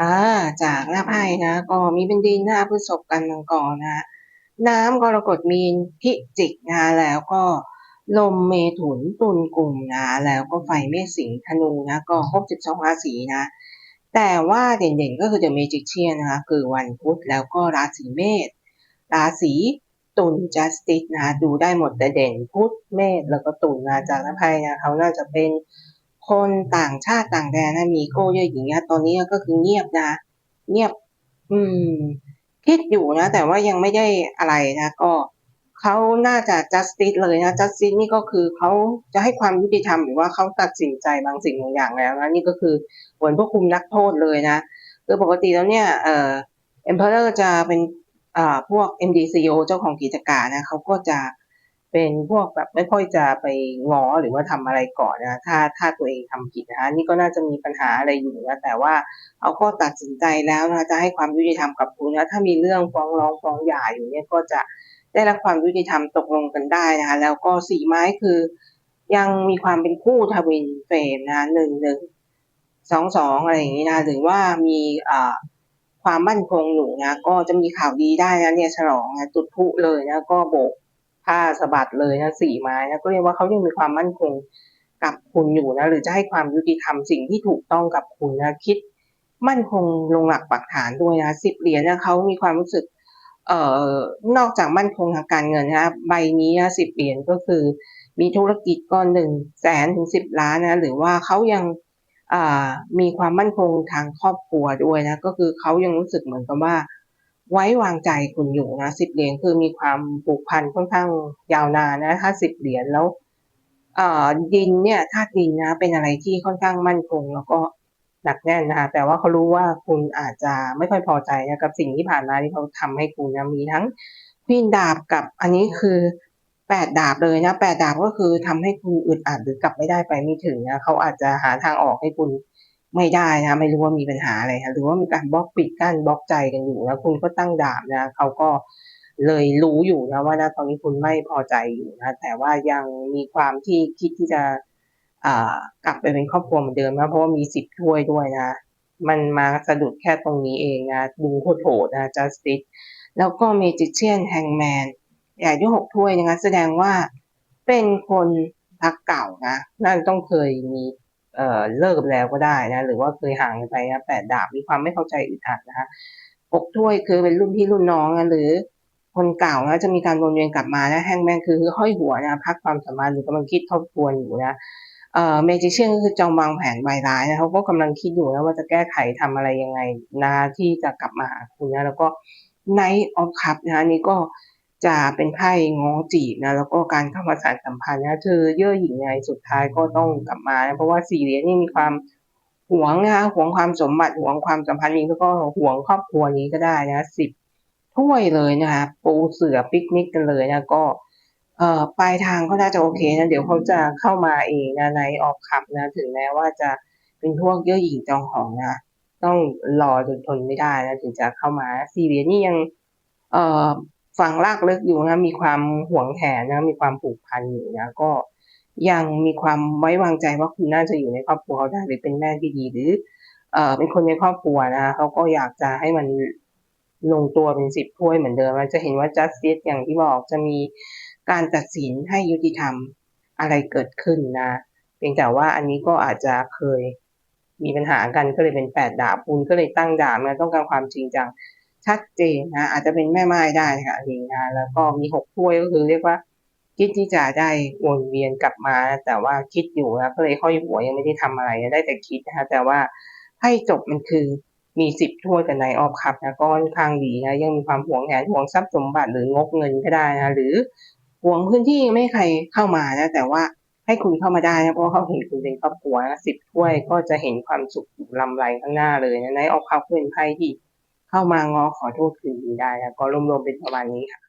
อ่าจากหน้าไพ่นะก็มีเป็นดินหน้าพฤษภกันมังกรนะน้ำกรกฎมีนพิจิกนะแล้วก็ลมเมถุนตุลกลุ่มนะแล้วก็ไฟเมษสิงธนูนะก็ครบสิบสองราศีนะ แต่ว่าเด่นๆก็คือเดอะเมจิกเชียนะคะคือวันพุธแล้วก็ราศีเมษราศีตุลจัสติสนะดูได้หมดแต่เด่นพุธเมษแล้วก็ตุลนะจากหน้าไพ่นะเขาน่าจะเป็น คนต่างชาติต่างแดนนะมีโก้เยอะอย่างเงี้ยตอนนี้ก็คือเงียบนะ เงียบ อืม คิดอยู่นะ แต่ว่ายังไม่ได้อะไรนะก็เขาน่าจะ justice เลยนะ justice นี่ก็คือเขาจะให้ความยุติธรรมหรือว่าเขาตัดสินใจบางสิ่งบางอย่างแล้วนะนี่ก็คือเหมือนพวกคุมนักโทษเลยนะคือปกติแล้วเนี่ยเอ่อ emperor จะเป็นอ่าพวก MDCO เจ้าของกิจการนะเขาก็จะ เป็นพวกแบบไม่ค่อยจะไปง้อหรือว่าทำอะไรก่อนนะถ้าถ้าตัวเองทำผิดนะคะนี่ก็น่าจะมีปัญหาอะไรอยู่นะแต่ว่าเขาก็ตัดสินใจแล้วนะจะให้ความยุติธรรมกับคุณนะถ้ามีเรื่องฟ้องร้องฟ้องหย่าอยู่เนี่ยก็จะได้รับความยุติธรรมตกลงกันได้นะคะแล้วก็สี่ไม้คือ ยังมีความเป็นคู่ทวินเฟรมนะหนึ่งหนึ่งสองสองอะไรอย่างนี้นะหรือว่ามีอ่าความมั่นคงอยู่นะก็จะมีข่าวดีได้นะเนี่ยฉลองนะจุดพุเลยนะก็โบก ผ้าสะบัดเลยนะสี่ไม้นะก็เรียกว่าเขายังมีความมั่นคงกับคุณอยู่นะหรือจะให้ความยุติธรรมสิ่งที่ถูกต้องกับคุณนะคิด มั่นคงลงหลักปักฐานด้วยนะสิบเหรียญนะเขามีความรู้สึกเอ่อนอกจากมั่นคงทางการเงินนะใบนี้นะสิบเหรียญก็คือมีธุรกิจก็หนึ่งแสนถึงสิบล้านนะหรือว่าเขายังอ่ามีความมั่นคงทางครอบครัวด้วยนะก็คือเขายังรู้สึกเหมือนกับว่า ไว้วางใจคุณอยู่นะสิบเหรียญคือมีความผูกพันค่อนข้างยาวนานนะถ้าสิบเหรียญแล้วดินเนี่ยธาตุดินนะเป็นอะไรที่ค่อนข้างมั่นคง แล้วก็หนักแน่นนะคะแต่ว่าเขารู้ว่าคุณอาจจะไม่ค่อยพอใจนะกับสิ่งที่ผ่านมาที่เขาทำให้คุณนะมีทั้งควีนดาบกับอันนี้คือแปดดาบเลยนะแปดดาบก็คือทำให้คุณอึดอัดหรือกลับไม่ได้ไปไม่ถึงนะเขาอาจจะหาทางออกให้คุณ ไม่ได้นะไม่รู้ว่ามีปัญหาอะไรนะหรือว่ามีการบล็อกปิดกั้นบล็อกใจกันอยู่นะคุณก็ตั้งดาบนะเขาก็เลยรู้อยู่นะว่านะตอนนี้คุณไม่พอใจอยู่นะแต่ว่ายังมีความที่คิดที่จะกลับไปเป็นครอบครัวเหมือนเดิมนะเพราะว่ามีสิบถ้วยด้วยนะ มันมาสะดุดแค่ตรงนี้เองนะดูโหดๆนะ justice แล้วก็เมจิเชียนแฮงแมนใหญ่ด้วยหกถ้วยนะแสดงว่าเป็นคนรักเก่านะน่าจะต้องเคยมี เอ่อเลิกแล้วก็ได้นะหรือว่าเคยห่างกันไปนะแปดดาบมีความไม่เข้าใจอึดอัดนะคะหกถ้วยคือเป็นรุ่นพี่รุ่นน้องนะหรือคนเก่านะจะมีการวนเวียนกลับมานะแฮงแมนคือห้อยหัวนะพักความสามารถหรือกำลังคิดทบทวนอยู่นะเอ่อเมจิเชียนก็คือจองวางแผนใบร้ายนะเขาก็กำลังคิดอยู่นะว่าจะแก้ไขทำอะไรยังไงนะที่จะกลับมาหาคุณนะแล้วก็ไนท์ออฟคัพนะนี่ก็ จะเป็นไพ่ง้อจีบนะแล้วก็การเข้ามาสานสัมพันธ์นะเธอเย่อหยิ่งไงสุดท้ายก็ต้องกลับมานะเพราะว่าสี่เหรียญนี่มีความหวงนะคะหวงความสมบัติหวงความสัมพันธ์นี้แล้วก็หวงครอบครัวนี้ก็ได้นะสิบถ้วยเลยนะคะปูเสือปิกนิกกันเลยนะก็เอ่อปลายทางก็น่าจะโอเคนะเดี๋ยวเขาจะเข้ามาเองนะในออกขับนะ ถึงแม้ว่าจะเป็นพวกเย่อหยิ่งจองหองนะต้องรอจนทนไม่ได้นะถึงจะเข้ามาซีเรียนี่ยัง เอ่อ ฝังลากลึกอยู่นะ มีความหวงแหนนะ มีความผูกพันอยู่นะ ก็ยังมีความไว้วางใจว่าคุณน่าจะอยู่ในครอบครัวเขาได้หรือเป็นแม่ที่ดีหรือ เอ่อเป็นคนในครอบครัวนะเขาก็อยากจะให้มันลงตัวเป็นสิบถ้วยเหมือนเดิมมันจะเห็นว่า justice อย่างที่บอกจะมีการตัดสินให้ยุติธรรมอะไรเกิดขึ้นนะ เพียงแต่ว่าอันนี้ก็อาจจะเคยมีปัญหากันก็เลยเป็นแปดดาบคุณก็เลยตั้งดาบนะต้องการความจริงจัง ชัดเจนนะอาจจะเป็นแม่ไม้ได้ค่ะอันนี้นะแล้วก็มีหกถ้วยก็คือเรียกว่า คิดที่จะได้วนเวียนกลับมา แต่ว่าคิดอยู่นะก็เลยค่อยหัวยังไม่ได้ทำอะไรได้แต่คิดนะคะแต่ว่าให้จบมันคือมีสิบถ้วยกับในออฟคัพนะก็ค่อนข้างดีนะยังมีความห่วงแหนห่วงทรัพย์สมบัติหรืองกเงินก็ได้นะหรือห่วงพื้นที่ไม่ใครเข้ามานะแต่ว่าให้คุณเข้ามาได้นะเพราะเขาเห็นคุณเป็นครอบครัวนะสิบถ้วยก็จะเห็นความสุขลำไรข้างหน้าเลยนะในออฟคัพเป็นไพ่ที่ เข้ามาง้อขอโทษคืนดีได้นะก็รวมๆเป็นประมาณนี้ค่ะ